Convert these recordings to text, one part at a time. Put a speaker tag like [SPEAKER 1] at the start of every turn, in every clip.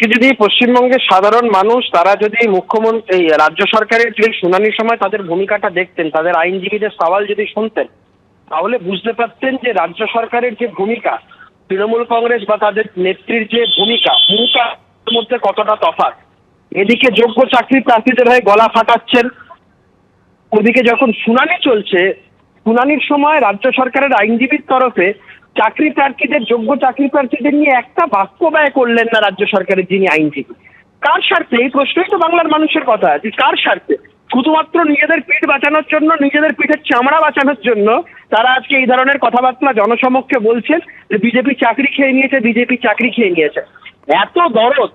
[SPEAKER 1] আজকে যদি পশ্চিমবঙ্গের সাধারণ মানুষ, তারা যদি মুখ্যমন্ত্রী রাজ্য সরকারের যে শুনানির সময় তাদের ভূমিকাটা দেখতেন, তাদের আইনজীবীদের সওয়াল যদি শুনতেন, তাহলে বুঝতে পারতেন যে রাজ্য সরকারের যে ভূমিকা, তৃণমূল কংগ্রেস বা তাদের নেত্রীর যে ভূমিকা ভূমিকা মধ্যে কতটা তফাৎ? এদিকে যোগ্য চাকরি প্রার্থীদের হয়ে গলা ফাটাচ্ছেন। ওদিকে যখন শুনানি চলছে, শুনানির সময় রাজ্য সরকারের আইনজীবীর তরফে চাকরি প্রার্থীদের, যোগ্য চাকরি প্রার্থীদের নিয়ে একটা বাক্য ব্যয় করলেন না রাজ্য সরকারের যিনি আইনজীবী। কার স্বার্থে? এই প্রশ্নই তো বাংলার মানুষের কথা যে কার স্বার্থে? শুধুমাত্র নিজেদের পিঠ বাঁচানোর জন্য, নিজেদের পিঠের চামড়া বাঁচানোর জন্য তারা আজকে এই ধরনের কথাবার্তা জনসমক্ষে বলছেন যে বিজেপি চাকরি খেয়ে নিয়েছে, বিজেপি চাকরি খেয়ে নিয়েছে। এত দরদ!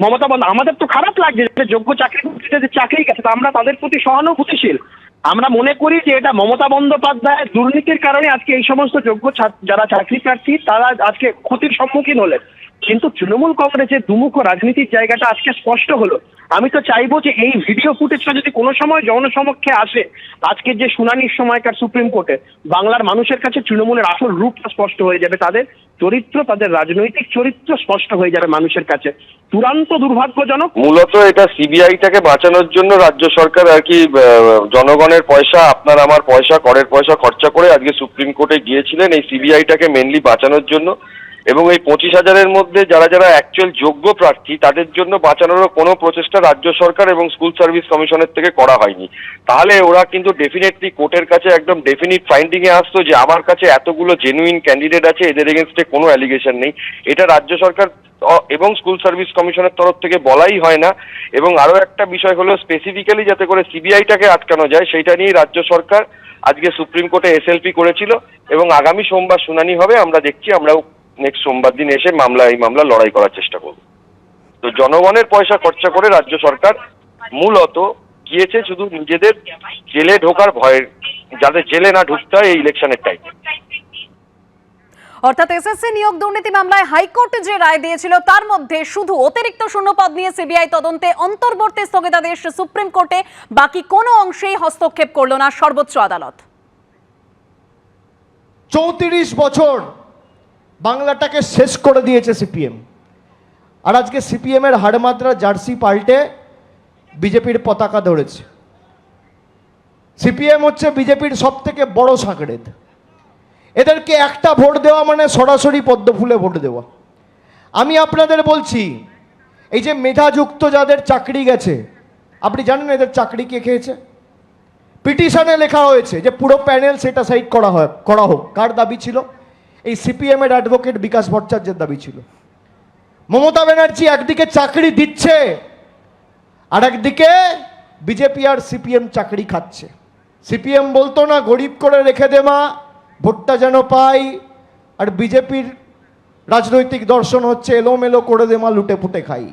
[SPEAKER 1] মমতা বন্দ আমাদের তো খারাপ লাগছে যে যোগ্য চাকরি যে চাকরি গেছে আমরা তাদের প্রতি সহানুভূতিশীল। আমরা মনে করি যে এটা মমতা বন্দ্যোপাধ্যায়ের দুর্নীতির কারণে আজকে এই সমস্ত যোগ্য যারা চাকরি প্রার্থী, তারা আজকে ক্ষতির সম্মুখীন হলেন। কিন্তু তৃণমূল কংগ্রেসের দুমুখ রাজনীতির জায়গাটা আজকে স্পষ্ট হলো। আমি তো চাইব যে এই ভিডিও ফুটেজটা যদি কোনো সময় জনসমক্ষে আসে, আজকের যে শুনানির সময়কার সুপ্রিম কোর্টে বাংলার মানুষের কাছে তৃণমূলের আসল রূপটা স্পষ্ট হয়ে যাবে তাদের। চরিত্র তাদের রাজনৈতিক চরিত্র স্পষ্ট হয়ে যাবে মানুষের কাছে। চূড়ান্ত দুর্ভাগ্যজনক
[SPEAKER 2] মূলত এটা সিবিআইটাকে বাঁচানোর জন্য রাজ্য সরকার আর কি জনগণের পয়সা, আপনার আমার পয়সা, করের পয়সা খরচা করে আজকে সুপ্রিম কোর্টে গিয়েছিলেন। এই সিবিআইটাকে মেনলি বাঁচানোর জন্য এবং এই পঁচিশ হাজারের মধ্যে যারা যারা অ্যাকচুয়াল যোগ্য প্রার্থী, তাদের জন্য বাঁচানোরও কোনো প্রচেষ্টা রাজ্য সরকার এবং স্কুল সার্ভিস কমিশনের থেকে করা হয়নি। তাহলে ওরা কিন্তু ডেফিনেটলি কোর্টের কাছে একদম ডেফিনিট ফাইন্ডিংয়ে আসতো যে আমার কাছে এতগুলো জেনুইন ক্যান্ডিডেট আছে, এদের এগেনস্টে কোনো অ্যালিগেশন নেই। এটা রাজ্য সরকার এবং স্কুল সার্ভিস কমিশনের তরফ থেকে বলাই হয় না। এবং আরও একটা বিষয় হলো স্পেসিফিক্যালি যাতে করে সিবিআইটাকে আটকানো যায়, সেইটা নিয়ে রাজ্য সরকার আজকে সুপ্রিম কোর্টে এসএলপি করেছিল। এবং আগামী সোমবার শুনানি হবে, আমরা দেখছি, আমরাও নেক্সট সোমবার দিন এসে মামলা এই মামলা লড়াই করার চেষ্টা করব। তো জনগণের পয়সা খরচা করে রাজ্য সরকার মূলত গিয়েছে শুধু নিজেদের জেলে ঢোকার ভয়ের যাতে জেলে না ঢুকতে হয় এই ইলেকশনের টাইম
[SPEAKER 3] অর্থাৎ এসএসসি নিয়োগ দুর্নীতি মামলায় হাইকোর্ট যে রায় দিয়েছিল তার মধ্যে শুধু অতিরিক্ত শূন্যপদ নিয়ে সিবিআই তদন্তে অন্তর্বর্তী স্থগিতাদেশ সুপ্রিম কোর্টে বাকি কোনো অংশেই হস্তক্ষেপ করল না সর্বোচ্চ আদালত।
[SPEAKER 4] চৌত্রিশ বছর বাংলাটাকে শেষ করে দিয়েছে সিপিএম। আর আজকে সিপিএমের হাড়মাত্রা জার্সি পাল্টে বিজেপির পতাকা ধরেছে। সিপিএম হচ্ছে বিজেপির সব থেকে বড় সাঁকড়েদ। এদেরকে একটা ভোট দেওয়া মানে সরাসরি পদ্ম ফুলে ভোট দেওয়া। আমি আপনাদের বলছি, এই যে মেধাযুক্ত যাদের চাকরি গেছে, আপনি জানেন এদের চাকরি কে খেয়েছে? পিটিশনে লেখা হয়েছে যে পুরো প্যানেল সেটা সাইড করা হয়, করা হোক। কার দাবি ছিল? এই সিপিএম এর অ্যাডভোকেট বিকাশ ভট্টাচার্যের দাবি ছিল। মমতা ব্যানার্জি একদিকে চাকরি দিচ্ছে আর একদিকে বিজেপি আর সিপিএম চাকরি খাচ্ছে। সিপিএম বলতো না, গরিব করে রেখে দে মা, ভোটটা যেন পাই। আর বিজেপির রাজনৈতিক দর্শন হচ্ছে, এলোমেলো করে দে মা লুটে পুটে খাই।